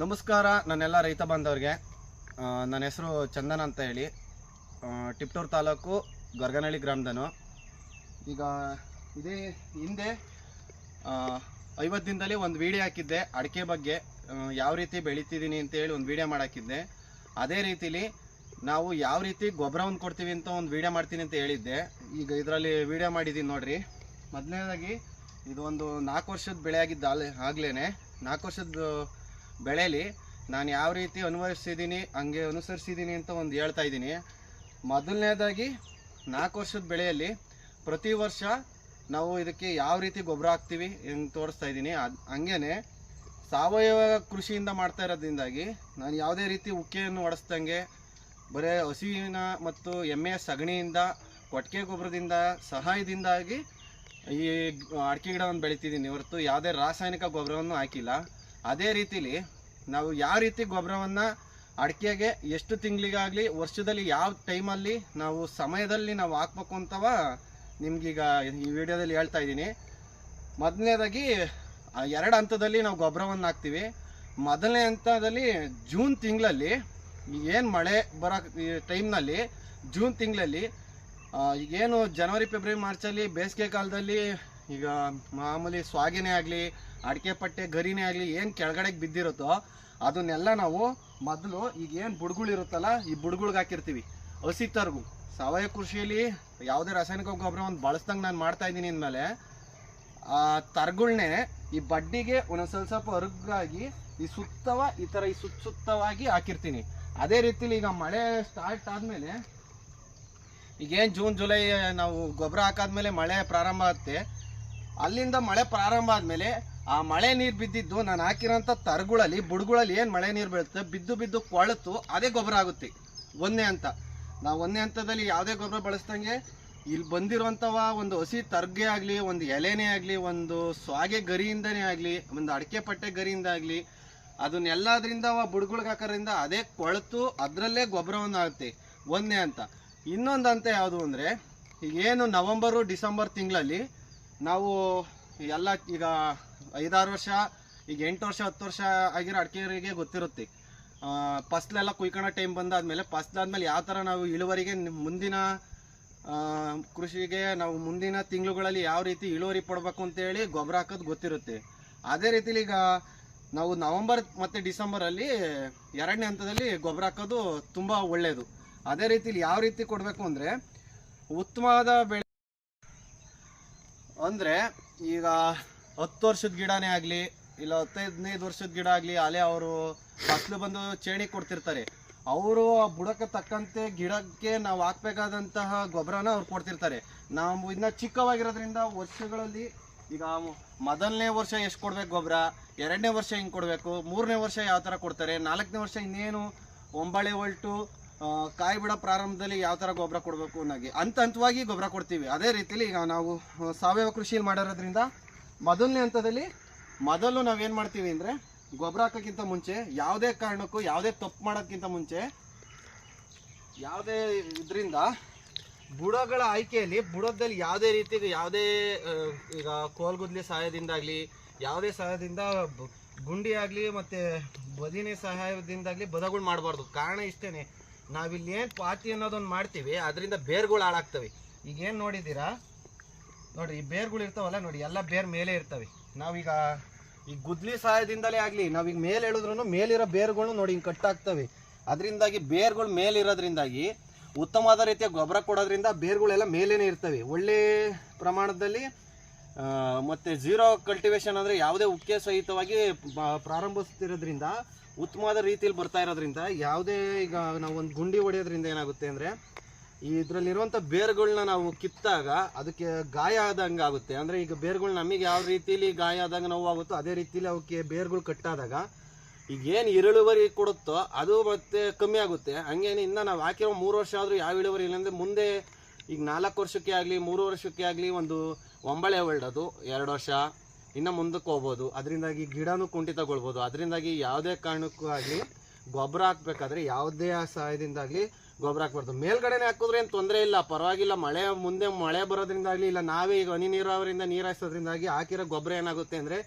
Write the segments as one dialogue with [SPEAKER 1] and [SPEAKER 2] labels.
[SPEAKER 1] ನಮಸ್ಕಾರ, ನನ್ನೆಲ್ಲ ರೈತ ಬಾಂಧವ್ರಿಗೆ. ನನ್ನ ಹೆಸರು ಚಂದನ್ ಅಂತ ಹೇಳಿ. ಟಿಪ್ಟೂರು ತಾಲೂಕು ಗರ್ಗನಹಳ್ಳಿ ಗ್ರಾಮದನು. ಈಗ ಇದೇ ಹಿಂದೆ ಐವತ್ತು ದಿನದಲ್ಲಿ ಒಂದು ವಿಡಿಯೋ ಹಾಕಿದ್ದೆ. ಅಡಿಕೆ ಬಗ್ಗೆ ಯಾವ ರೀತಿ ಬೆಳಿತಿದ್ದೀನಿ ಅಂತ ಹೇಳಿ ಒಂದು ವಿಡಿಯೋ ಮಾಡಾಕಿದ್ದೆ. ಅದೇ ರೀತಿಲಿ ನಾವು ಯಾವ ರೀತಿ ಗೊಬ್ಬರವನ್ನು ಕೊಡ್ತೀವಿ ಅಂತ ಒಂದು ವಿಡಿಯೋ ಮಾಡ್ತೀನಿ ಅಂತ ಹೇಳಿದ್ದೆ. ಈಗ ಇದರಲ್ಲಿ ವಿಡಿಯೋ ಮಾಡಿದ್ದೀನಿ ನೋಡ್ರಿ. ಮೊದಲನೇದಾಗಿ ಇದು ಒಂದು ನಾಲ್ಕು ವರ್ಷದ ಬೆಳೆ ಆಗಿದ್ದ ಆಗ್ಲೇ ನಾಲ್ಕು ವರ್ಷದ ಬೆಳೆಯಲ್ಲಿ ನಾನು ಯಾವ ರೀತಿ ಅನುಭವಿಸಿದ್ದೀನಿ ಹಂಗೆ ಅನುಸರಿಸಿದ್ದೀನಿ ಅಂತ ಒಂದು ಹೇಳ್ತಾ ಇದ್ದೀನಿ. ಮೊದಲನೇದಾಗಿ ನಾಲ್ಕು ವರ್ಷದ ಬೆಳೆಯಲ್ಲಿ ಪ್ರತಿ ವರ್ಷ ನಾವು ಇದಕ್ಕೆ ಯಾವ ರೀತಿ ಗೊಬ್ಬರ ಹಾಕ್ತೀವಿ ಹೆಂಗೆ ತೋರಿಸ್ತಾ ಇದ್ದೀನಿ. ಅದು ಹಂಗೇ ಸಾವಯವ ಕೃಷಿಯಿಂದ ಮಾಡ್ತಾ ಇರೋದ್ರಿಂದಾಗಿ ನಾನು ಯಾವುದೇ ರೀತಿ ಉಕ್ಕೆಯನ್ನು ಒಡಿಸ್ದಂಗೆ ಬರೀ ಹಸುವಿನ ಮತ್ತು ಎಮ್ಮೆಯ ಸಗಣಿಯಿಂದ, ಕೊಟ್ಟಿಗೆ ಗೊಬ್ಬರದಿಂದ, ಸಹಾಯದಿಂದಾಗಿ ಈ ಅಡಿಕೆ ಗಿಡವನ್ನು ಬೆಳಿತಿದ್ದೀನಿ. ಹೊರತು ಯಾವುದೇ ರಾಸಾಯನಿಕ ಗೊಬ್ಬರವನ್ನು ಹಾಕಿಲ್ಲ. ಅದೇ ರೀತಿಲಿ ನಾವು ಯಾವ ರೀತಿ ಗೊಬ್ಬರವನ್ನು ಅಡಿಕೆಗೆ ಎಷ್ಟು ತಿಂಗಳಿಗಾಗಲಿ, ವರ್ಷದಲ್ಲಿ ಯಾವ ಟೈಮಲ್ಲಿ ನಾವು ಸಮಯದಲ್ಲಿ ನಾವು ಹಾಕ್ಬೇಕು ಅಂತವ ನಿಮ್ಗೀಗ ಈ ವಿಡಿಯೋದಲ್ಲಿ ಹೇಳ್ತಾ ಇದ್ದೀನಿ. ಮೊದಲನೇದಾಗಿ ಎರಡು ಹಂತದಲ್ಲಿ ನಾವು ಗೊಬ್ಬರವನ್ನು ಹಾಕ್ತೀವಿ. ಮೊದಲನೇ ಹಂತದಲ್ಲಿ ಜೂನ್ ತಿಂಗಳಲ್ಲಿ ಏನು ಮಳೆ ಬರೋ ಟೈಮ್ನಲ್ಲಿ ಜೂನ್ ತಿಂಗಳಲ್ಲಿ ಈಗೇನು ಜನವರಿ, ಫೆಬ್ರವರಿ, ಮಾರ್ಚಲ್ಲಿ ಬೇಸಿಗೆ ಕಾಲದಲ್ಲಿ ಈಗ ಮಾಮೂಲಿ ಸ್ವಾಗಿನೇ ಆಗಲಿ ಅಡಿಕೆ ಪಟ್ಟೆ ಗರಿನೇ ಆಗಲಿ ಏನು ಕೆಳಗಡೆಗೆ ಬಿದ್ದಿರುತ್ತೋ ಅದನ್ನೆಲ್ಲ ನಾವು ಮೊದಲು ಈಗ ಏನು ಬುಡ್ಗಳಿರುತ್ತಲ್ಲ ಈ ಬುಡ್ಗಳ್ಗೆ ಹಾಕಿರ್ತೀವಿ. ಹಸಿ ತರ್ಗು. ಸಾವಯವ ಕೃಷಿಯಲ್ಲಿ ಯಾವುದೇ ರಾಸಾಯನಿಕ ಗೊಬ್ಬರವನ್ನು ಬಳಸ್ದಂಗೆ ನಾನು ಮಾಡ್ತಾ ಇದ್ದೀನಿ ಅಂದಮೇಲೆ, ಆ ತರ್ಗುಳ್ನೆ ಈ ಬಡ್ಡಿಗೆ ಒಂದೊಂದು ಸ್ವಲ್ಪ ಸ್ವಲ್ಪ ಅರುಗಾಗಿ ಈ ಸುತ್ತವ ಈ ಥರ ಈ ಸುತ್ತ ಸುತ್ತವಾಗಿ ಹಾಕಿರ್ತೀನಿ. ಅದೇ ರೀತಿಲಿ ಈಗ ಮಳೆ ಸ್ಟಾರ್ಟ್ ಆದಮೇಲೆ ಈಗೇನು ಜೂನ್, ಜುಲೈ ನಾವು ಗೊಬ್ಬರ ಹಾಕಾದ್ಮೇಲೆ ಮಳೆ ಪ್ರಾರಂಭ ಆಗುತ್ತೆ ಅಲ್ಲಿಂದ ಮಳೆ ಪ್ರಾರಂಭ ಆದಮೇಲೆ ಆ ಮಳೆ ನೀರು ಬಿದ್ದಿದ್ದು ನಾನು ಹಾಕಿರೋಂಥ ತರ್ಗಳಲ್ಲಿ, ಬುಡ್ಗಳಲ್ಲಿ ಏನು ಮಳೆ ನೀರು ಬೀಳುತ್ತೆ? ಬಿದ್ದು ಬಿದ್ದು ಕೊಳತು, ಅದೇ ಗೊಬ್ಬರ ಆಗುತ್ತೆ. ಒಂದೇ ಹಂತ ನಾವು ಒಂದೇ ಹಂತದಲ್ಲಿ ಯಾವುದೇ ಗೊಬ್ಬರ ಬಳಸ್ದಂಗೆ ಇಲ್ಲಿ ಬಂದಿರುವಂಥವ ಒಂದು ಹಸಿ ತರ್ಗೆ ಆಗಲಿ, ಒಂದು ಎಲೆನೇ ಆಗಲಿ, ಒಂದು ಸ್ವಾಗೆ ಗರಿಯಿಂದನೇ ಆಗಲಿ, ಒಂದು ಅಡಿಕೆ ಪಟ್ಟೆ ಗರಿಯಿಂದ ಆಗಲಿ ಅದನ್ನೆಲ್ಲದ್ರಿಂದ ಬುಡ್ಗುಳ್ಗೆ ಹಾಕೋದ್ರಿಂದ ಅದೇ ಕೊಳತು, ಅದರಲ್ಲೇ ಗೊಬ್ಬರವನ್ನು ಆಗುತ್ತೆ. ಒಂದೇ ಅಂತ. ಇನ್ನೊಂದು ಹಂತ ಯಾವುದು ಅಂದರೆ ಏನು ನವಂಬರು, ಡಿಸೆಂಬರ್ ತಿಂಗಳಲ್ಲಿ ನಾವು ಎಲ್ಲ ಈಗ ಐದಾರು ವರ್ಷ, ಈಗ ಎಂಟು ವರ್ಷ, ಹತ್ತು ವರ್ಷ ಆಗಿರೋ ಅಡಿಕೆಯವರಿಗೆ ಗೊತ್ತಿರುತ್ತೆ. ಫಸ್ಲೆಲ್ಲ ಕುಯ್ಕೊಳ್ಳೋ ಟೈಮ್ ಬಂದಾದ್ಮೇಲೆ, ಫಸ್ಲಾದ್ಮೇಲೆ ಯಾವ ಥರ ನಾವು ಇಳುವರಿಗೆ ಮುಂದಿನ ಕೃಷಿಗೆ ನಾವು ಮುಂದಿನ ತಿಂಗಳುಗಳಲ್ಲಿ ಯಾವ ರೀತಿ ಇಳುವರಿ ಪಡಬೇಕು ಅಂತೇಳಿ ಗೊಬ್ಬರ ಹಾಕೋದು ಗೊತ್ತಿರುತ್ತೆ. ಅದೇ ರೀತಿಲಿ ಈಗ ನಾವು ನವಂಬರ್ ಮತ್ತು ಡಿಸೆಂಬರಲ್ಲಿ ಎರಡನೇ ಹಂತದಲ್ಲಿ ಗೊಬ್ಬರ ಹಾಕೋದು ತುಂಬ ಒಳ್ಳೆಯದು ಅದೇ ರೀತಿಲಿ ಯಾವ ರೀತಿ ಕೊಡಬೇಕು ಅಂದರೆ, ಉತ್ತಮವಾದ ಬೆಳೆ ಅಂದರೆ ಈಗ ಹತ್ತು ವರ್ಷದ ಗಿಡನೇ ಆಗಲಿ, ಇಲ್ಲ ಹತ್ತೈದನೈದು ವರ್ಷದ ಗಿಡ ಆಗಲಿ ಅಲ್ಲೇ ಅವರು ಫಸಲು ಬಂದು ಚೇಣಿ ಕೊಡ್ತಿರ್ತಾರೆ. ಅವರು ಆ ಬುಡಕ್ಕೆ ತಕ್ಕಂತೆ ಗಿಡಕ್ಕೆ ನಾವು ಹಾಕ್ಬೇಕಾದಂತಹ ಗೊಬ್ಬರನ ಅವ್ರು ಕೊಡ್ತಿರ್ತಾರೆ. ನಾವು ಇದನ್ನ ಚಿಕ್ಕವಾಗಿರೋದ್ರಿಂದ ವರ್ಷಗಳಲ್ಲಿ ಈಗ ಮೊದಲನೇ ವರ್ಷ ಎಷ್ಟು ಕೊಡ್ಬೇಕು ಗೊಬ್ಬರ ಎರಡನೇ ವರ್ಷ ಹಿಂಗೆ ಕೊಡಬೇಕು? ಮೂರನೇ ವರ್ಷ ಯಾವ ಥರ ಕೊಡ್ತಾರೆ? ನಾಲ್ಕನೇ ವರ್ಷ ಇನ್ನೇನು ಒಂಬಳೆ ಹೊಲ್ಟು ಕಾಯಿ ಬಿಡೋ ಪ್ರಾರಂಭದಲ್ಲಿ ಯಾವ ಥರ ಗೊಬ್ಬರ ಕೊಡಬೇಕು ಅನ್ನೋಗಿ. ಹಂತ ಹಂತವಾಗಿ ಗೊಬ್ಬರ ಕೊಡ್ತೀವಿ. ಅದೇ ರೀತಿಲಿ ಈಗ ನಾವು ಸಾವಯವ ಕೃಷಿಯಲ್ಲಿ ಮಾಡಿರೋದ್ರಿಂದ ಮೊದಲನೇ ಹಂತದಲ್ಲಿ ಮೊದಲು ನಾವೇನು ಮಾಡ್ತೀವಿ ಅಂದರೆ ಗೊಬ್ಬರ ಹಾಕೋಕ್ಕಿಂತ ಮುಂಚೆ ಯಾವುದೇ ಕಾರಣಕ್ಕೂ, ಯಾವುದೇ ತಪ್ಪು ಮಾಡೋಕ್ಕಿಂತ ಮುಂಚೆ ಯಾವುದೇ ಇದರಿಂದ ಬುಡಗಳ ಆಯ್ಕೆಯಲ್ಲಿ ಬುಡದಲ್ಲಿ ಯಾವುದೇ ರೀತಿ ಯಾವುದೇ ಈಗ ಕೋಲ್ಗುದ್ಲಿ ಸಹಾಯದಿಂದಾಗಲಿ, ಯಾವುದೇ ಸಹಾಯದಿಂದ ಗುಂಡಿ ಆಗಲಿ ಮತ್ತು ಬದಿನಿ ಸಹಾಯದಿಂದಾಗಲಿ ಬದಗಳು ಮಾಡಬಾರ್ದು. ಕಾರಣ ಇಷ್ಟೇ ನಾವಿಲ್ಲಿ ಏನು ಪಾತಿ ಅನ್ನೋದೊಂದು ಮಾಡ್ತೀವಿ, ಅದರಿಂದ ಬೇರ್ಗಳು ಹಾಳಾಗ್ತವೆ. ಈಗೇನು ನೋಡಿದ್ದೀರಾ? ನೋಡ್ರಿ ಈ ಬೇರ್ಗಳು ಇರ್ತಾವಲ್ಲ ನೋಡಿ, ಎಲ್ಲ ಬೇರ್ ಮೇಲೆ ಇರ್ತವೆ. ನಾವೀಗ ಈ ಗುದ್ಲಿ ಸಹಾಯದಿಂದಲೇ ಆಗಲಿ, ನಾವೀಗ ಮೇಲೆ ಹೇಳಿದ್ರು ಮೇಲಿರೋ ಬೇರ್ಗಳು ನೋಡಿ ಹಿಂಗೆ ಕಟ್ಟಾಗ್ತವೆ ಅದರಿಂದಾಗಿ ಬೇರ್ಗಳು ಮೇಲಿರೋದ್ರಿಂದಾಗಿ ಉತ್ತಮವಾದ ರೀತಿಯ ಗೊಬ್ಬರ ಕೊಡೋದ್ರಿಂದ ಬೇರ್ಗಳೆಲ್ಲ ಮೇಲೇ ಇರ್ತವೆ. ಒಳ್ಳೆ ಪ್ರಮಾಣದಲ್ಲಿ ಮತ್ತು ಝೀರೋ ಕಲ್ಟಿವೇಶನ್ ಅಂದರೆ ಯಾವುದೇ ಉಕ್ಕೆ ಸಹಿತವಾಗಿ ಪ್ರಾರಂಭಿಸ್ತಿರೋದ್ರಿಂದ, ಉತ್ತಮವಾದ ರೀತಿಯಲ್ಲಿ ಬರ್ತಾ ಇರೋದ್ರಿಂದ ಯಾವುದೇ ಈಗ ನಾವು ಒಂದು ಗುಂಡಿ ಹೊಡೆಯೋದ್ರಿಂದ ಏನಾಗುತ್ತೆ ಅಂದರೆ ಇದರಲ್ಲಿರುವಂಥ ಬೇರುಗಳನ್ನ ನಾವು ಕಿತ್ತಾಗ ಅದಕ್ಕೆ ಗಾಯ ಆದಂಗೆ ಆಗುತ್ತೆ. ಅಂದರೆ ಈಗ ಬೇರುಗಳು ನಮಗೆ ಯಾವ ರೀತಿಲಿ ಗಾಯ ಆದಾಗ ನೋವು ಆಗುತ್ತೋ ಅದೇ ರೀತಿಲಿ ಅವಕ್ಕೆ ಬೇರುಗಳು ಕಟ್ಟಾದಾಗ ಈಗ ಏನು ಇಳುವರಿ ಕೊಡುತ್ತೋ ಅದು ಮತ್ತೆ ಕಮ್ಮಿ ಆಗುತ್ತೆ. ಹಂಗೇನೆ ಇನ್ನು ನಾವು ಹಾಕಿರೋ ಮೂರು ವರ್ಷ ಆದರೂ ಯಾವ ಇಳುವರಿ ಇಲ್ಲ ಅಂದರೆ ಮುಂದೆ ಈಗ ನಾಲ್ಕು ವರ್ಷಕ್ಕೆ ಆಗಲಿ, ಮೂರು ವರ್ಷಕ್ಕೆ ಆಗಲಿ ಒಂದು ಒಂಬಳೆ ಹೊರಡೋದು ಎರಡು ವರ್ಷ, ಇನ್ನು ಮುಂದಕ್ಕೆ ಹೋಗ್ಬೋದು. ಅದರಿಂದಾಗಿ ಗಿಡನೂ ಕುಂಠಿತಗೊಳ್ಬೋದು. ಅದರಿಂದಾಗಿ ಯಾವುದೇ ಕಾರಣಕ್ಕೂ ಆಗಲಿ ಗೊಬ್ಬರ ಹಾಕ್ಬೇಕಾದ್ರೆ ಯಾವುದೇ ಸಹಾಯದಿಂದಾಗಲಿ ಗೊಬ್ಬರ ಹಾಕ್ಬಾರ್ದು. ಮೇಲ್ಗಡೆನೆ ಹಾಕಿದ್ರೆ ಏನು ತೊಂದರೆ ಇಲ್ಲ. ಪರವಾಗಿಲ್ಲ. ಮಳೆ ಮುಂದೆ ಮಳೆ ಬರೋದ್ರಿಂದಾಗಲಿ ಇಲ್ಲ, ನಾವೇ ಈಗ ಹನಿ ನೀರಾವರಿಯಿಂದ ನೀರು ಹಾಯಿಸೋದ್ರಿಂದಾಗಿ ಹಾಕಿರೋ ಗೊಬ್ಬರ ಏನಾಗುತ್ತೆ ಅಂದರೆ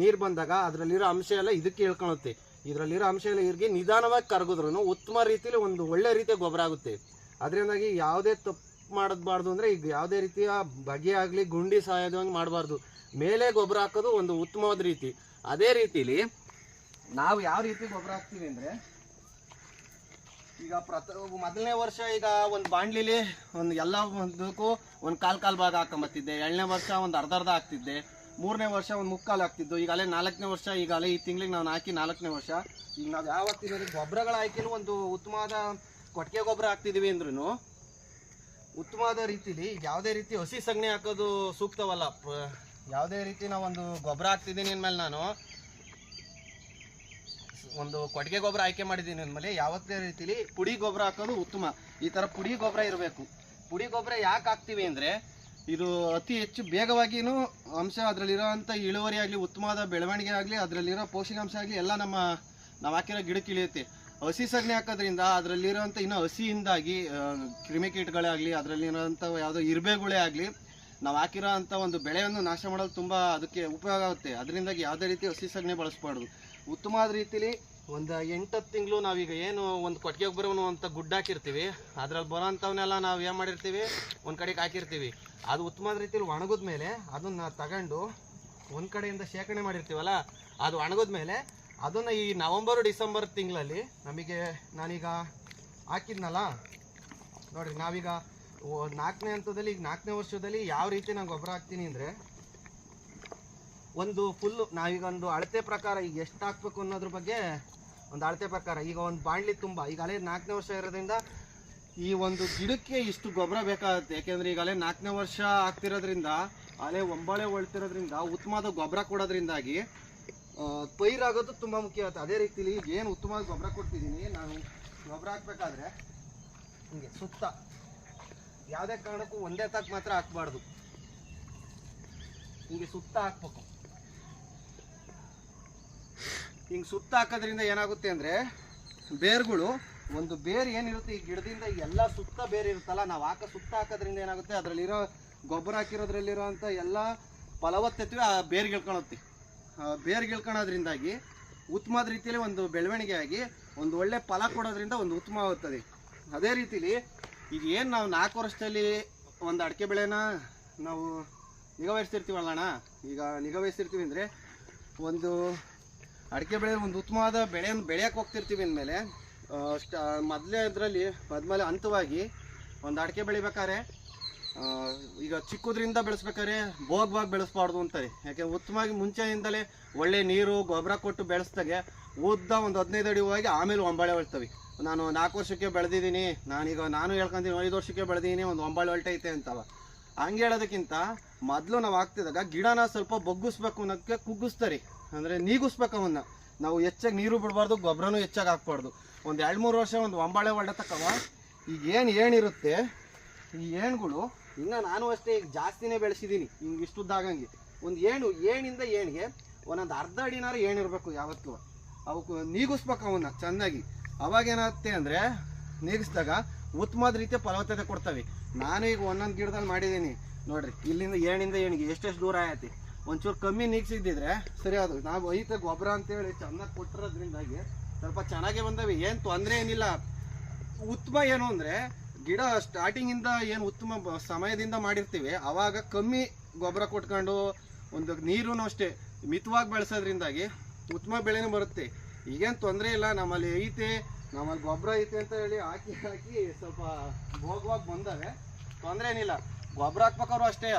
[SPEAKER 1] ನೀರು ಬಂದಾಗ ಅದರಲ್ಲಿರೋ ಅಂಶ ಎಲ್ಲ ಇದಕ್ಕೆ ಹೇಳ್ಕೊಳುತ್ತೆ. ಇದರಲ್ಲಿರೋ ಅಂಶ ಎಲ್ಲ ಇರ್ಗೆ ನಿಧಾನವಾಗಿ ಕರಗಿದ್ರು ಉತ್ತಮ ರೀತಿಯಲ್ಲಿ ಒಂದು ಒಳ್ಳೆ ರೀತಿಯ ಗೊಬ್ಬರ ಆಗುತ್ತೆ. ಅದರಿಂದಾಗಿ ಯಾವುದೇ ತಪ್ಪು ಮಾಡಬಾರ್ದು ಅಂದರೆ ಈಗ ಯಾವುದೇ ರೀತಿಯ ಬಗೆ ಆಗಲಿ, ಗುಂಡಿ ಸಹಾಯದಂಗೆ ಮಾಡಬಾರ್ದು. ಮೇಲೆ ಗೊಬ್ಬರ ಹಾಕೋದು ಒಂದು ಉತ್ತಮವಾದ ರೀತಿ. ಅದೇ ರೀತಿಲಿ ನಾವು ಯಾವ ರೀತಿ ಗೊಬ್ಬರ ಹಾಕ್ತೀವಿ ಅಂದರೆ, ಈಗ ಪ್ರತ, ಮೊದಲನೇ ವರ್ಷ ಈಗ ಒಂದು ಬಾಂಡ್ಲಿಲಿ ಒಂದು ಎಲ್ಲ ಒಂದಕ್ಕೂ ಒಂದು ಕಾಲು ಕಾಲು ಭಾಗ ಹಾಕೊಂಬತ್ತಿದ್ದೆ. ಎರಡನೇ ವರ್ಷ ಒಂದು ಅರ್ಧ ಅರ್ಧ ಹಾಕ್ತಿದ್ದೆ ಮೂರನೇ ವರ್ಷ ಒಂದು ಮುಕ್ಕಾಲು ಹಾಕ್ತಿದ್ದು ಈಗಾಗಲೇ ನಾಲ್ಕನೇ ವರ್ಷ ಈಗಾಗಲೇ ಈ ತಿಂಗಳಿಗೆ ನಾವು ಹಾಕಿ ನಾಲ್ಕನೇ ವರ್ಷ. ಈಗ ನಾವು ಯಾವ ಗೊಬ್ಬರಗಳ ಆಯ್ಕೆನೂ ಒಂದು ಉತ್ತಮವಾದ ಕೊಟ್ಟಿಗೆ ಗೊಬ್ಬರ ಹಾಕ್ತಿದ್ದೀವಿ ಅಂದ್ರೂ ಉತ್ತಮವಾದ ರೀತಿಲಿ ಯಾವುದೇ ರೀತಿ ಹಸಿ ಸಗಣಿ ಹಾಕೋದು ಸೂಕ್ತವಲ್ಲ. ಯಾವುದೇ ರೀತಿ ನಾವೊಂದು ಗೊಬ್ಬರ ಹಾಕ್ತಿದ್ದೀನಿ ಅಂದಮೇಲೆ ನಾನು ಒಂದು ಕೊಟ್ಟಿಗೆ ಗೊಬ್ಬರ ಆಯ್ಕೆ ಮಾಡಿದ್ದೀನಿ ಅಂದಮೇಲೆ ಯಾವತ್ತೇ ರೀತಿಲಿ ಪುಡಿ ಗೊಬ್ಬರ ಹಾಕೋದು ಉತ್ತಮ. ಈ ಥರ ಪುಡಿ ಗೊಬ್ಬರ ಇರಬೇಕು. ಪುಡಿ ಗೊಬ್ಬರ ಯಾಕೆ ಹಾಕ್ತೀವಿ ಅಂದರೆ ಇದು ಅತಿ ಹೆಚ್ಚು ಬೇಗವಾಗಿಯೂ ಅಂಶ ಅದರಲ್ಲಿರೋವಂಥ ಇಳುವರಿ ಆಗಲಿ, ಉತ್ತಮವಾದ ಬೆಳವಣಿಗೆ ಆಗಲಿ, ಅದರಲ್ಲಿರೋ ಪೋಷಕಾಂಶ ಆಗಲಿ ಎಲ್ಲ ನಮ್ಮ, ನಾವು ಹಾಕಿರೋ ಗಿಡಕ್ಕೆ ಇಳಿಯುತ್ತೆ. ಹಸಿ ಸಗಣಿ ಹಾಕೋದ್ರಿಂದ ಅದರಲ್ಲಿರೋವಂಥ ಇನ್ನೂ ಹಸಿಯಿಂದಾಗಿ ಕ್ರಿಮಿಕೀಟಗಳಾಗಲಿ ಅದರಲ್ಲಿರೋಂಥ ಯಾವುದೋ ಇರ್ಬೆಗಳೇ ಆಗಲಿ, ನಾವು ಹಾಕಿರೋ ಅಂಥ ಒಂದು ಬೆಳೆಯನ್ನು ನಾಶ ಮಾಡಲು ತುಂಬ ಅದಕ್ಕೆ ಉಪಯೋಗ ಆಗುತ್ತೆ. ಅದರಿಂದಾಗಿ ಯಾವುದೇ ರೀತಿ ಹಸಿ ಸಗಣಿ ಬಳಸಬಾರ್ದು. ಉತ್ತಮವಾದ ರೀತಿಲಿ ಒಂದು ಎಂಟತ್ತು ತಿಂಗಳು ನಾವೀಗ ಏನು ಒಂದು ಕೊಟ್ಟಿಗೆ ಬರೋನು ಅಂತ ಗುಡ್ಡ ಹಾಕಿರ್ತೀವಿ, ಅದ್ರಲ್ಲಿ ಬರೋಂಥವನ್ನೆಲ್ಲ ನಾವು ಏನು ಮಾಡಿರ್ತೀವಿ? ಒಂದು ಕಡೆಗೆ ಹಾಕಿರ್ತೀವಿ. ಅದು ಉತ್ತಮವಾದ ರೀತಿಲಿ ಒಣಗಿದ ಮೇಲೆ ಅದನ್ನು ತಗೊಂಡು ಒಂದು ಕಡೆಯಿಂದ ಶೇಖರಣೆ ಮಾಡಿರ್ತೀವಲ್ಲ, ಅದು ಒಣಗಿದ ಮೇಲೆ ಅದನ್ನು ಈ ನವಂಬರ್, ಡಿಸೆಂಬರ್ ತಿಂಗಳಲ್ಲಿ ನಮಗೆ ನಾನೀಗ ಹಾಕಿದ್ನಲ್ಲ, ನೋಡ್ರಿ ನಾವೀಗ ನಾಲ್ಕನೇ ಹಂತದಲ್ಲಿ ಈಗ ನಾಲ್ಕನೇ ವರ್ಷದಲ್ಲಿ ಯಾವ ರೀತಿ ನಾನು ಗೊಬ್ಬರ ಹಾಕ್ತೀನಿ ಅಂದರೆ ಒಂದು ಫುಲ್ಲು ನಾವೀಗ ಒಂದು ಅಳತೆ ಪ್ರಕಾರ ಈಗ ಎಷ್ಟು ಹಾಕ್ಬೇಕು ಅನ್ನೋದ್ರ ಬಗ್ಗೆ ಒಂದು ಅಳತೆ ಪ್ರಕಾರ. ಈಗ ಒಂದು ಬಾಣ್ಲಿ ತುಂಬ, ಈಗ ಅಲ್ಲೇ ನಾಲ್ಕನೇ ವರ್ಷ ಇರೋದ್ರಿಂದ ಈ ಒಂದು ಗಿಡಕ್ಕೆ ಇಷ್ಟು ಗೊಬ್ಬರ ಬೇಕಾಗುತ್ತೆ. ಯಾಕೆಂದರೆ ಈಗ ಅಲ್ಲೇ ನಾಲ್ಕನೇ ವರ್ಷ ಆಗ್ತಿರೋದ್ರಿಂದ ಅಲೆ ಒಂಬಳೆ ಒಳ್ತಿರೋದ್ರಿಂದ ಉತ್ತಮವಾದ ಗೊಬ್ಬರ ಕೊಡೋದ್ರಿಂದಾಗಿ ಪೈರಾಗೋದು ತುಂಬ ಮುಖ್ಯ ಆಗುತ್ತೆ. ಅದೇ ರೀತಿಲಿ ಈಗ ಏನು ಉತ್ತಮವಾದ ಗೊಬ್ಬರ ಕೊಡ್ತಿದ್ದೀನಿ, ನಾನು ಗೊಬ್ಬರ ಹಾಕ್ಬೇಕಾದ್ರೆ ಹಿಂಗೆ ಸುತ್ತ, ಯಾವುದೇ ಕಾರಣಕ್ಕೂ ಒಂದೇ ತಾಕ್ ಮಾತ್ರ ಹಾಕ್ಬಾರ್ದು. ಹಿಂಗೆ ಸುತ್ತ ಹಾಕ್ಬೇಕು. ಹಿಂಗೆ ಸುತ್ತ ಹಾಕೋದ್ರಿಂದ ಏನಾಗುತ್ತೆ ಅಂದರೆ ಬೇರುಗಳು, ಒಂದು ಬೇರು ಏನಿರುತ್ತೆ ಈ ಗಿಡದಿಂದ ಎಲ್ಲ ಸುತ್ತ ಬೇರೆ ಇರುತ್ತಲ್ಲ, ನಾವು ಹಾಕೋ ಸುತ್ತ ಹಾಕೋದ್ರಿಂದ ಏನಾಗುತ್ತೆ, ಅದರಲ್ಲಿರೋ ಗೊಬ್ಬರ ಹಾಕಿರೋದ್ರಲ್ಲಿರೋ ಅಂಥ ಎಲ್ಲ ಫಲವತ್ತತೆ ಆ ಬೇರು ಇಳ್ಕೊಳುತ್ತೆ ಬೇರು ಬೇರ್ಗೆ ಇಳ್ಕೊಳೋದ್ರಿಂದಾಗಿ ಉತ್ತಮವಾದ ರೀತಿಯಲ್ಲಿ ಒಂದು ಬೆಳವಣಿಗೆ ಆಗಿ, ಒಂದು ಒಳ್ಳೆ ಫಲ ಕೊಡೋದ್ರಿಂದ ಒಂದು ಉತ್ತಮ ಆಗುತ್ತದೆ ಅದೇ ರೀತಿಲಿ ಈಗ ಏನು ನಾವು ನಾಲ್ಕು ವರ್ಷದಲ್ಲಿ ಒಂದು ಅಡಿಕೆ ಬೆಳೆನ ನಾವು ನಿಗಾವಹಿಸ್ತಿರ್ತೀವಲ್ಲಣ್ಣ? ಈಗ ನಿಗವಹಿಸ್ತಿರ್ತೀವಿ ಅಂದರೆ ಒಂದು ಅಡಿಕೆ ಬೆಳೆ ಒಂದು ಉತ್ತಮವಾದ ಬೆಳೆಯನ್ನು ಬೆಳೆಯಕ್ಕೆ ಹೋಗ್ತಿರ್ತೀವಿ ಅಂದಮೇಲೆ ಅಷ್ಟ, ಮೊದಲೇ ಇದರಲ್ಲಿ, ಮೊದಲೇ ಹಂತವಾಗಿ ಒಂದು ಅಡಿಕೆ ಬೆಳಿಬೇಕಾದ್ರೆ ಈಗ ಚಿಕ್ಕದ್ರಿಂದ ಬೆಳೆಸ್ಬೇಕಾದ್ರೆ ಭೋಗವಾಗಿ ಬೆಳೆಸ್ಬಾರ್ದು ಅಂತಾರೆ. ಯಾಕೆ, ಉತ್ತಮವಾಗಿ ಮುಂಚೆಯಿಂದಲೇ ಒಳ್ಳೆ ನೀರು, ಗೊಬ್ಬರ ಕೊಟ್ಟು ಬೆಳೆಸ್ದಾಗೆ ಉದ್ದ ಒಂದು ಹದಿನೈದು ಅಡಿ ಹೋಗಿ ಆಮೇಲೆ ಒಂಬಾಳೆ ಹೊಳ್ತವೆ ನಾನು ನಾಲ್ಕು ವರ್ಷಕ್ಕೆ ಬೆಳೆದಿದ್ದೀನಿ, ನಾನೀಗ, ನಾನು ಹೇಳ್ಕೊಂತೀನಿ, ಐದು ವರ್ಷಕ್ಕೆ ಬೆಳೆದಿದ್ದೀನಿ, ಒಂದು ಒಂಬಾಳೆ ಹೊಲ್ಟೈತೆ ಅಂತವ. ಹಂಗೆ ಹೇಳೋದಕ್ಕಿಂತ ಮೊದಲು ನಾವು ಹಾಕ್ತಿದ್ದಾಗ ಗಿಡನ ಸ್ವಲ್ಪ ಬೊಗ್ಗಿಸ್ಬೇಕು ಅನ್ನೋದಕ್ಕೆ ಕುಗ್ಗಿಸ್ತಾರೆ. ಅಂದರೆ ನೀಗಿಸ್ಬೇಕು ಅವನ್ನ ನಾವು ಹೆಚ್ಚಾಗಿ ನೀರು ಬಿಡಬಾರ್ದು ಗೊಬ್ಬರನೂ ಹೆಚ್ಚಾಗಿ ಹಾಕ್ಬಾರ್ದು. ಒಂದು ಎರಡು ಮೂರು ವರ್ಷ ಒಂದು ಒಂಬಾಳೆ ಹೊಡೆತಕ್ಕವ ಈಗ ಏನು ಏನಿರುತ್ತೆ, ಈ ಏಣುಗಳು, ಇನ್ನು ನಾನು ಅಷ್ಟೇ ಈಗ ಜಾಸ್ತಿನೇ ಬೆಳೆಸಿದ್ದೀನಿ ಹಿಂಗೆ ಇಷ್ಟುದ್ದಾಗಂಗೆ ಒಂದು ಏಣು, ಏಣಿಂದ ಏಣಿಗೆ ಒಂದೊಂದು ಅರ್ಧ ಅಡಿನಾರು ಏಣಿರಬೇಕು ಯಾವತ್ತೂ. ಅವಕ್ಕೆ ನೀಗಿಸ್ಬೇಕು ಅವನ್ನ ಚೆನ್ನಾಗಿ ಅವಾಗ ಏನಾಗುತ್ತೆ ಅಂದರೆ, ನೀಗಿಸಿದಾಗ ಉತ್ತಮದ ರೀತಿಯ ಫಲವತ್ತತೆ ಕೊಡ್ತವೆ. ನಾನು ಈಗ ಒಂದೊಂದು ಗಿಡದಲ್ಲಿ ಮಾಡಿದ್ದೀನಿ ನೋಡ್ರಿ, ಇಲ್ಲಿಂದ ಏಣಿಂದ ಏಣಿಗೆ ಎಷ್ಟೆಷ್ಟು ದೂರ ಆಯ್ತಿ ಒಂಚೂರು ಕಮ್ಮಿ ನೀಗ್ಸಿದ್ದಿದ್ರೆ ಸರಿ ಅದು. ನಾವು ಐತೆ ಗೊಬ್ಬರ ಅಂತೇಳಿ ಚೆನ್ನಾಗಿ ಕೊಟ್ಟಿರೋದ್ರಿಂದಾಗಿ ಸ್ವಲ್ಪ ಚೆನ್ನಾಗೇ ಬಂದವೆ. ಏನು ತೊಂದರೆ ಏನಿಲ್ಲ. ಉತ್ತಮ ಏನು ಅಂದರೆ ಗಿಡ ಸ್ಟಾರ್ಟಿಂಗಿಂದ ಏನು ಉತ್ತಮ ಸಮಯದಿಂದ ಮಾಡಿರ್ತೀವಿ. ಆವಾಗ ಕಮ್ಮಿ ಗೊಬ್ಬರ ಕೊಟ್ಕೊಂಡು ಒಂದು ನೀರು ಅಷ್ಟೇ ಮಿತವಾಗಿ ಬೆಳೆಸೋದ್ರಿಂದಾಗಿ ಉತ್ತಮ ಬೆಳೆನೂ ಬರುತ್ತೆ. ಈಗೇನು ತೊಂದರೆ ಇಲ್ಲ. ನಮ್ಮಲ್ಲಿ ಐತೆ, ನಮ್ಮಲ್ಲಿ ಗೊಬ್ಬರ ಐತೆ ಅಂತ ಹೇಳಿ ಹಾಕಿ ಹಾಕಿ ಸ್ವಲ್ಪ ಭೋಗವಾಗಿ ಬಂದವೆ. ತೊಂದರೆ ಏನಿಲ್ಲ. ಗೊಬ್ಬರ ಹಾಕ್ಬೇಕಾದ್ರು ಅಷ್ಟೇ.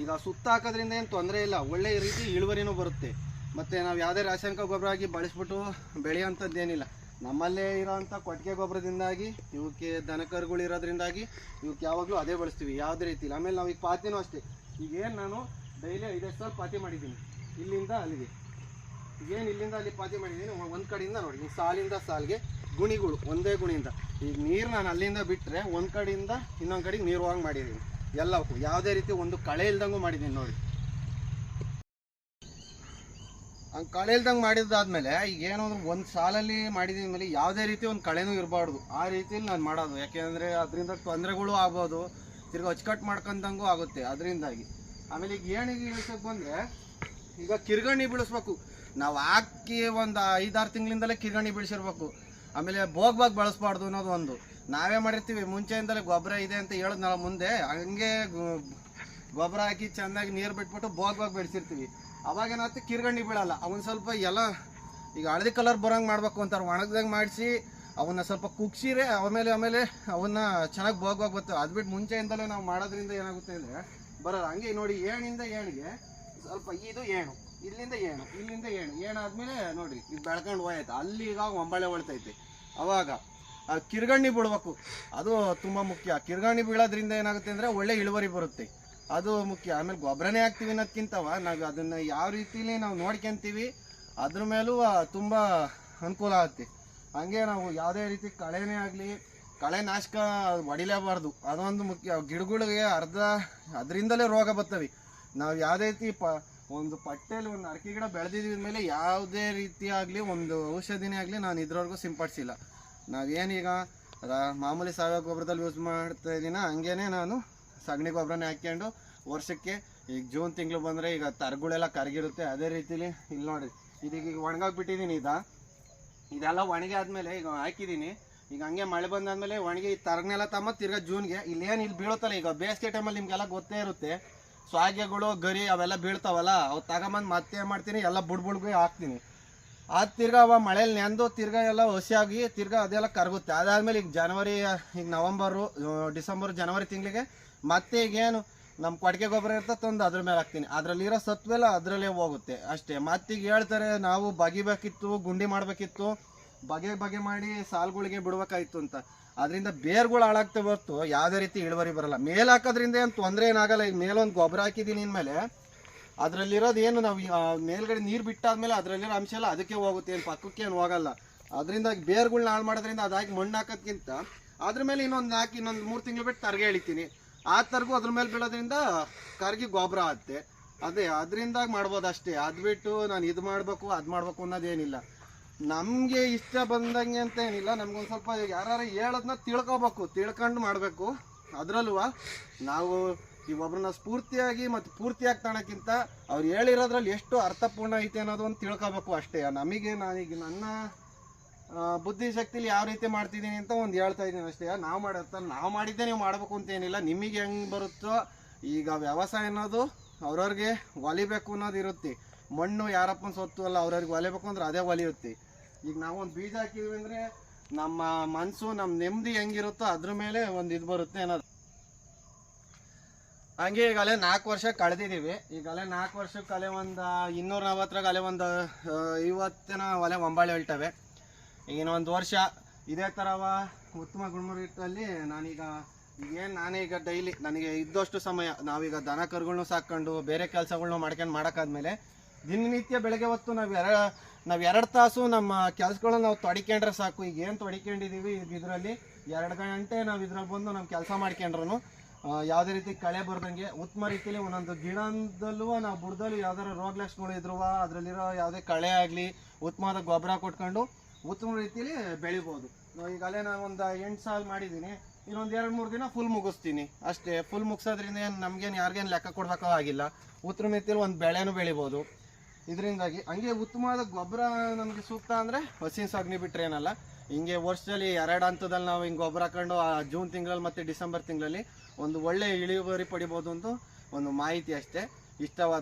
[SPEAKER 1] ಈಗ ಸುತ್ತ ಹಾಕೋದ್ರಿಂದ ಏನು ತೊಂದರೆ ಇಲ್ಲ. ಒಳ್ಳೆ ರೀತಿ ಇಳುವರಿನೂ ಬರುತ್ತೆ. ಮತ್ತು ನಾವು ಯಾವುದೇ ರಾಸಾಯನಿಕ ಗೊಬ್ಬರ ಆಗಿ ಬಳಸ್ಬಿಟ್ಟು ಬೆಳೆಯೋಂಥದ್ದು ಏನಿಲ್ಲ ನಮ್ಮಲ್ಲೇ ಇರೋವಂಥ ಕೊಟ್ಟಿಗೆ ಗೊಬ್ಬರದಿಂದಾಗಿ ಇವಕ್ಕೆ ದನಕರುಗಳು ಇರೋದ್ರಿಂದಾಗಿ ಇವಕ್ಕೆ ಯಾವಾಗಲೂ ಅದೇ ಬಳಸ್ತೀವಿ. ಯಾವುದೇ ರೀತಿ ಇಲ್ಲ ಆಮೇಲೆ ನಾವು ಈಗ ಪಾತಿನೂ ಅಷ್ಟೇ. ಈಗೇನು ನಾನು ಡೈಲಿ ಐದೈದು ಸಲ ಪಾತಿ ಮಾಡಿದ್ದೀನಿ. ಇಲ್ಲಿಂದ ಅಲ್ಲಿಗೆ. ಈಗೇನು ಇಲ್ಲಿಂದ ಅಲ್ಲಿ ಪಾತಿ ಮಾಡಿದ್ದೀನಿ. ಒಂದು ಕಡೆಯಿಂದ ನೋಡಿ. ಈಗ ಸಾಲಿಂದ ಸಾಲಿಗೆ ಗುಣಿಗಳು, ಒಂದೇ ಗುಣಿಯಿಂದ. ಈಗ ನೀರು ನಾನು ಅಲ್ಲಿಂದ ಬಿಟ್ಟರೆ ಒಂದು ಕಡೆಯಿಂದ ಇನ್ನೊಂದು ಕಡೆಗೆ ನೀರು ಹೋಗಿ ಮಾಡಿದ್ದೀನಿ. ಎಲ್ಲವಕ್ಕೂ ಯಾವುದೇ ರೀತಿ ಒಂದು ಕಳೆ ಇಲ್ದಂಗೂ ಮಾಡಿದ್ದೀನಿ ನೋಡಿ. ಹಂಗೆ ಕಳೆ ಇಲ್ದಂಗೆ ಮಾಡಿದ್ದಾದ್ಮೇಲೆ ಈಗ ಏನಾದ್ರು ಒಂದು ಸಾಲಲ್ಲಿ ಮಾಡಿದ ಮೇಲೆ ಯಾವುದೇ ರೀತಿ ಒಂದು ಕಳೆನೂ ಇರಬಾರ್ದು. ಆ ರೀತಿಯಲ್ಲಿ ನಾನು ಮಾಡೋದು. ಯಾಕೆಂದರೆ ಅದರಿಂದ ತೊಂದರೆಗಳು ಆಗ್ಬೋದು. ತಿರ್ಗಿ ಅಚ್ಚುಕಟ್ಟು ಮಾಡ್ಕೊಂಡಂಗೂ ಆಗುತ್ತೆ ಅದರಿಂದಾಗಿ. ಆಮೇಲೆ ಈಗ ಏಣಿಗೆ ಇಳಿಸೋಕೆ ಬಂದರೆ, ಈಗ ಕಿರ್ಗಣಿ ಬೀಳಿಸ್ಬೇಕು. ನಾವು ಹಾಕಿ ಒಂದು ಐದಾರು ತಿಂಗಳಿಂದಲೇ ಕಿರ್ಗಣಿ ಬೀಳಿಸಿರ್ಬೇಕು. ಆಮೇಲೆ ಬೋಗ್ಬಾಗ್ ಬಳಸ್ಬಾರ್ದು ಅನ್ನೋದು ಒಂದು. ನಾವೇ ಮಾಡಿರ್ತೀವಿ, ಮುಂಚೆಯಿಂದಲೇ ಗೊಬ್ಬರ ಇದೆ ಅಂತ ಹೇಳಿದ್ನಲ್ಲ ಮುಂದೆ, ಹಂಗೆ ಗೊಬ್ಬರ ಹಾಕಿ ಚೆನ್ನಾಗಿ ನೀರು ಬಿಟ್ಬಿಟ್ಟು ಬೋಗ್ಬಾಗ್ ಬೆಳೆಸಿರ್ತೀವಿ. ಅವಾಗ ಏನಾಗುತ್ತೆ ಕಿರ್ಗಣ್ಣಿ ಬೀಳಲ್ಲ. ಅವನು ಸ್ವಲ್ಪ ಎಲ್ಲ, ಈಗ ಹಳದಿ ಕಲರ್ ಬರೋಂಗೆ ಮಾಡಬೇಕು ಅಂತಾರೆ. ಒಣಗ್ದಂಗೆ ಮಾಡಿಸಿ, ಅವನ್ನ ಸ್ವಲ್ಪ ಕುಗ್ಸಿರೆ, ಆಮೇಲೆ ಆಮೇಲೆ ಅವನ್ನ ಚೆನ್ನಾಗಿ ಭೋಗವಾಗಿ ಬರ್ತವೆ. ಅದು ಬಿಟ್ಟು ಮುಂಚೆಯಿಂದಲೇ ನಾವು ಮಾಡೋದ್ರಿಂದ ಏನಾಗುತ್ತೆ ಅಂದರೆ, ಬರೋಲ್ಲ. ಹಂಗೆ ನೋಡಿ ಏಣಿಂದ ಏಣಿಗೆ ಸ್ವಲ್ಪ ಇದು ಏಣು, ಇಲ್ಲಿಂದ ಏಣು ಇಲ್ಲಿಂದ ಏಣು ಏನಾದ್ಮೇಲೆ ನೋಡ್ರಿ, ಇದು ಬೆಳ್ಕೊಂಡು ಹೋಯ್ತು. ಅಲ್ಲಿ ಈಗ ಒಂಬಳೆ ಹೊಳ್ತೈತೆ. ಅವಾಗ, ಆ ಕಿರ್ಗಣ್ಣಿ ಬಿಡ್ಬೇಕು, ಅದು ತುಂಬ ಮುಖ್ಯ. ಕಿರ್ಗಣ್ಣಿ ಬೀಳೋದ್ರಿಂದ ಏನಾಗುತ್ತೆ ಅಂದರೆ ಒಳ್ಳೆ ಇಳುವರಿ ಬರುತ್ತೆ. ಅದು ಮುಖ್ಯ. ಆಮೇಲೆ ಗೊಬ್ಬರನೇ ಹಾಕ್ತೀವಿ ಅನ್ನೋದ್ಕಿಂತವ, ನಾವು ಅದನ್ನು ಯಾವ ರೀತಿಲಿ ನಾವು ನೋಡ್ಕೊಂತೀವಿ, ಅದ್ರ ಮೇಲೂ ತುಂಬ ಅನುಕೂಲ ಆಗುತ್ತೆ. ಹಂಗೆ ನಾವು ಯಾವುದೇ ರೀತಿ ಕಳೆನೇ ಆಗಲಿ, ಕಳೆ ನಾಶಕ ಹೊಡಿಲೇಬಾರ್ದು. ಅದೊಂದು ಮುಖ್ಯ. ಗಿಡಗಳಿಗೆ ಅರ್ಧ, ಅದರಿಂದಲೇ ರೋಗ ಬರ್ತವೆ. ನಾವು ಯಾವುದೇ ರೀತಿ ಪ, ಒಂದು ಪಟ್ಟೆಯಲ್ಲಿ ಒಂದು ಅಡಿಕೆ ಗಿಡ ಬೆಳೆದಿದ್ದ ಮೇಲೆ ಯಾವುದೇ ರೀತಿ ಆಗಲಿ, ಒಂದು ಔಷಧಿನೇ ಆಗಲಿ ನಾನು ಇದ್ರವರೆಗೂ ಸಿಂಪಡಿಸಿಲ್ಲ. ನಾವೇನೀಗ ರಾ, ಮಾಮೂಲಿ ಸಾವಯವ ಗೊಬ್ಬರದಲ್ಲಿ ಯೂಸ್ ಮಾಡ್ತಾ ಇದ್ದೀನ, ಹಂಗೇನೆ ನಾನು ಸಗಣಿ ಗೊಬ್ಬರನೇ ಹಾಕ್ಕೊಂಡು ವರ್ಷಕ್ಕೆ ಈಗ ಜೂನ್ ತಿಂಗಳು ಬಂದರೆ ಈಗ ತರಗಳೆಲ್ಲ ಕರಗಿರುತ್ತೆ, ಅದೇ ರೀತಿಲಿ ಇಲ್ಲಿ ನೋಡಿ ಇದೀಗ ಈಗ ಒಣಗಾಕ್ಬಿಟ್ಟಿದ್ದೀನಿ ಇದ. ಇದೆಲ್ಲ ಒಣಗಿ ಆದಮೇಲೆ ಈಗ ಹಾಕಿದ್ದೀನಿ ಈಗ ಹಂಗೆ ಮಳೆ ಬಂದಾದ್ಮೇಲೆ ಒಣಗಿ ಈ ತರಗನೆಲ್ಲ ತಮ್ಮ ತಿರ್ಗಾ ಜೂನ್ಗೆ. ಇಲ್ಲೇನು ಇಲ್ಲಿ ಬೀಳುತ್ತಲ್ಲ, ಈಗ ಬೇಸಿಗೆ ಟೈಮಲ್ಲಿ ನಿಮಗೆಲ್ಲ ಗೊತ್ತೇ ಇರುತ್ತೆ. ಸ್ವಾಗ್ಯಗಳು ಗರಿ ಅವೆಲ್ಲ ಬೀಳ್ತಾವಲ್ಲ, ಅವು ತಗೊಂಬಂದು ಮತ್ತೆ ಏನು ಮಾಡ್ತೀನಿ, ಎಲ್ಲ ಬುಡ್ ಬುಡ್ಗೆ ಹಾಕ್ತೀನಿ. ಅದು ತಿರ್ಗಾ ಅವ ಮಳೇಲಿ ನೆಂದು ತಿರ್ಗಾ ಎಲ್ಲ ಹಸಿಯಾಗಿ ತಿರ್ಗಾ ಅದೆಲ್ಲ ಕರಗುತ್ತೆ. ಅದಾದ್ಮೇಲೆ ಈಗ ಜನವರಿ ಈಗ ನವಂಬರು ಡಿಸೆಂಬರ್ ಜನವರಿ ತಿಂಗಳಿಗೆ ಮತ್ತೆ ಈಗೇನು ನಮ್ಮ ಕೊಟ್ಟಿಗೆ ಗೊಬ್ಬರ ಇರ್ತದೆ ತಂದು ಅದ್ರ ಮೇಲೆ ಹಾಕ್ತೀನಿ. ಅದರಲ್ಲಿರೋ ಸತ್ವೆಲ್ಲ ಅದರಲ್ಲೇ ಹೋಗುತ್ತೆ ಅಷ್ಟೇ. ಮತ್ತೀಗ ಹೇಳ್ತಾರೆ, ನಾವು ಬಗಿಬೇಕಿತ್ತು, ಗುಂಡಿ ಮಾಡಬೇಕಿತ್ತು ಬಗೆ ಬಗೆ ಮಾಡಿ ಸಾಲುಗಳಿಗೆ ಬಿಡ್ಬೇಕಾಯ್ತು ಅಂತ. ಅದರಿಂದ ಬೇರ್ಗಳು ಹಾಳಾಗ್ತವೆ ಹೊರ್ತು ಯಾವುದೇ ರೀತಿ ಇಳುವರಿ ಬರಲ್ಲ. ಮೇಲ್ ಹಾಕೋದ್ರಿಂದ ಏನು ತೊಂದರೆ ಏನಾಗಲ್ಲ. ಈಗ ಮೇಲೊಂದು ಗೊಬ್ಬರ ಹಾಕಿದ್ದೀನಿ ಇನ್ಮೇಲೆ ಅದರಲ್ಲಿರೋದು ಏನು ನಾವು ಮೇಲ್ಗಡೆ ನೀರು ಬಿಟ್ಟಾದ್ಮೇಲೆ ಅದರಲ್ಲಿರೋ ಅಂಶ ಎಲ್ಲ ಅದಕ್ಕೆ ಹೋಗುತ್ತೆ. ಏನು ಪಕ್ಕಕ್ಕೆ ಏನು ಹೋಗಲ್ಲ. ಅದರಿಂದ ಬೇರ್ಗಳ್ನ ಹಾಳು ಮಾಡೋದ್ರಿಂದ ಅದಾಗಿ ಮಣ್ಣು ಹಾಕೋದ್ಕಿಂತ ಅದ್ರ ಮೇಲೆ ಇನ್ನೊಂದು ಹಾಕಿ ಇನ್ನೊಂದು ಮೂರು ತಿಂಗಳು ಬಿಟ್ಟು ತರಗೆ ಎಳಿತೀನಿ. ಆ ತರಗು ಅದ್ರ ಮೇಲೆ ಬೀಳೋದ್ರಿಂದ ಕರ್ಗಿ ಗೊಬ್ಬರ ಆಗುತ್ತೆ ಅದೇ, ಅದರಿಂದಾಗಿ ಮಾಡ್ಬೋದು ಅಷ್ಟೇ ಅದು ಬಿಟ್ಟು ನಾನು ಇದು ಮಾಡಬೇಕು, ಅದು ಮಾಡಬೇಕು ಅನ್ನೋದೇನಿಲ್ಲ. ನಮಗೆ ಇಷ್ಟ ಬಂದಂಗೆ ಅಂತ ಏನಿಲ್ಲ ನಮ್ಗೊಂದು ಸ್ವಲ್ಪ ಯಾರು ಹೇಳೋದನ್ನ ತಿಳ್ಕೊಬೇಕು, ತಿಳ್ಕೊಂಡು ಮಾಡಬೇಕು. ಅದರಲ್ಲೂ ನಾವು ಈ ಒಬ್ರನ್ನ ಸ್ಫೂರ್ತಿಯಾಗಿ ಮತ್ತು ಪೂರ್ತಿಯಾಗಿ ತಾಣಕ್ಕಿಂತ ಅವ್ರು ಹೇಳಿರೋದ್ರಲ್ಲಿ ಎಷ್ಟು ಅರ್ಥಪೂರ್ಣ ಐತೆ ಅನ್ನೋದು ಒಂದು ತಿಳ್ಕೊಬೇಕು ಅಷ್ಟೇ. ನಮಗೆ ನಾನೀಗ ನನ್ನ ಬುದ್ಧಿಶಕ್ತಿಲಿ ಯಾವ ರೀತಿ ಮಾಡ್ತಿದ್ದೀನಿ ಅಂತ ಒಂದು ಹೇಳ್ತಾ ಇದ್ದೀನಿ ಅಷ್ಟೇ. ನಾವು ಮಾಡತ್ತ ನಾವು ಮಾಡಿದ್ದೆ ನೀವು ಮಾಡಬೇಕು ಅಂತ ಏನಿಲ್ಲ ನಿಮಗೆ ಹೆಂಗೆ ಬರುತ್ತೋ ಈಗ ವ್ಯವಸಾಯ ಅನ್ನೋದು ಅವ್ರವ್ರಿಗೆ ಒಲಿಬೇಕು ಅನ್ನೋದು ಇರುತ್ತೆ. ಮಣ್ಣು ಯಾರಪ್ಪನ ಸೊತ್ತು ಅಲ್ಲ, ಅವ್ರವ್ರಿಗೆ ಒಲಿಬೇಕು ಅಂದ್ರೆ ಅದೇ ಒಲಿಯುತ್ತೆ. ಈಗ ನಾವು ಒಂದು ಬೀಜ ಹಾಕಿದ್ವಿ ಅಂದರೆ ನಮ್ಮ ಮನಸ್ಸು ನಮ್ಮ ನೆಮ್ಮದಿ ಹೆಂಗಿರುತ್ತೋ ಅದ್ರ ಮೇಲೆ ಒಂದು ಇದು ಬರುತ್ತೆ ಅನ್ನೋದು. ಹಂಗೆ ಈಗ ಅಲ್ಲೇ ನಾಲ್ಕು ವರ್ಷ ಕಳೆದಿದ್ದೀವಿ ಈಗ ಅಲ್ಲೇ ನಾಲ್ಕು ವರ್ಷಕ್ಕೆ ಅಲೆ ಒಂದು ಇನ್ನೂರ ನಲ್ವತ್ತರಾಗ ಅಲೆ ಒಂದು ಇವತ್ತಿನ ಒಲೆ ಒಂಬಾಳೆ ಹೇಳ್ತವೆ ಒಂದು ವರ್ಷ ಇದೇ ಥರವ ಉತ್ತಮ ಗುಣಮಟ್ಟದಲ್ಲಿ ನಾನೀಗ ನಾನೇ ನಾನೀಗ ಡೈಲಿ ನನಗೆ ಇದ್ದಷ್ಟು ಸಮಯ, ನಾವೀಗ ದನ ಕರುಗಳ್ನು ಸಾಕೊಂಡು ಬೇರೆ ಕೆಲಸಗಳ್ನು ಮಾಡ್ಕೊಂಡು ಮಾಡೋಕ್ಕಾದ್ಮೇಲೆ ದಿನನಿತ್ಯ ಬೆಳಗ್ಗೆ ಹೊತ್ತು ನಾವು ಎರ ನಾವು ಎರಡು ತಾಸು ನಮ್ಮ ಕೆಲಸಗಳನ್ನ ನಾವು ತೊಡಿಕೊಂಡ್ರೆ ಸಾಕು. ಈಗ ಏನು ತೊಡಿಕೊಂಡಿದ್ದೀವಿ ಇದರಲ್ಲಿ ಎರಡು ಗಂಟೆ ನಾವು ಇದ್ರಲ್ಲಿ ಬಂದು ನಮ್ಮ ಕೆಲಸ ಮಾಡ್ಕೊಂಡ್ರು ಯಾವುದೇ ರೀತಿ ಕಳೆ ಬರ್ದಂಗೆ ಉತ್ತಮ ರೀತಿಯಲ್ಲಿ ಒಂದೊಂದು ಗಿಡದಲ್ಲೂ ನಾವು ಬುಡದಲ್ಲಿ ಯಾವ್ದಾರ ರೋಗ ಇದ್ರುವ ಅದರಲ್ಲಿರೋ ಯಾವುದೇ ಕಳೆ ಆಗಲಿ, ಉತ್ತಮವಾದ ಗೊಬ್ಬರ ಕೊಟ್ಕೊಂಡು ಉತ್ತಮ ರೀತಿಯಲ್ಲಿ ಬೆಳಿಬೋದು. ಈಗಲೇ ನಾನು ಒಂದು ಎಂಟು ಸಾಲು ಮಾಡಿದ್ದೀನಿ ಇನ್ನೊಂದು ಎರಡು ಮೂರು ದಿನ ಫುಲ್ ಮುಗಿಸ್ತೀನಿ. ಅಷ್ಟೇ ಫುಲ್ ಮುಗಿಸೋದ್ರಿಂದ ಏನು ನಮಗೇನು ಯಾರಿಗೇನು ಲೆಕ್ಕ ಕೊಡ್ಬೇಕೋ ಆಗಿಲ್ಲ. ಉತ್ತಮ ರೀತಿಯಲ್ಲಿ ಒಂದು ಬೆಳೆನೂ ಬೆಳಿಬೋದು. ಇದರಿಂದಾಗಿ ಹಂಗೆ ಉತ್ತಮವಾದ ಗೊಬ್ಬರ ನಮಗೆ ಸೂಕ್ತ ಅಂದರೆ ಹಸಿನ ಸಗಣಿ ಬಿಟ್ಟರೆ ಏನಲ್ಲ. ಹಿಂಗೆ ವರ್ಷದಲ್ಲಿ ಎರಡು ಹಂತದಲ್ಲಿ ನಾವು ಹಿಂಗೆ ಗೊಬ್ಬರ ಹಾಕೊಂಡು ಜೂನ್ ತಿಂಗಳಲ್ಲಿ ಮತ್ತು ಡಿಸೆಂಬರ್ ತಿಂಗಳಲ್ಲಿ ಒಂದು ಒಳ್ಳೆ ಇಳುವರಿ ಪಡಿಬೋದು ಅಂತ ಒಂದು ಮಾಹಿತಿ ಅಷ್ಟೇ. ಇಷ್ಟವಾದ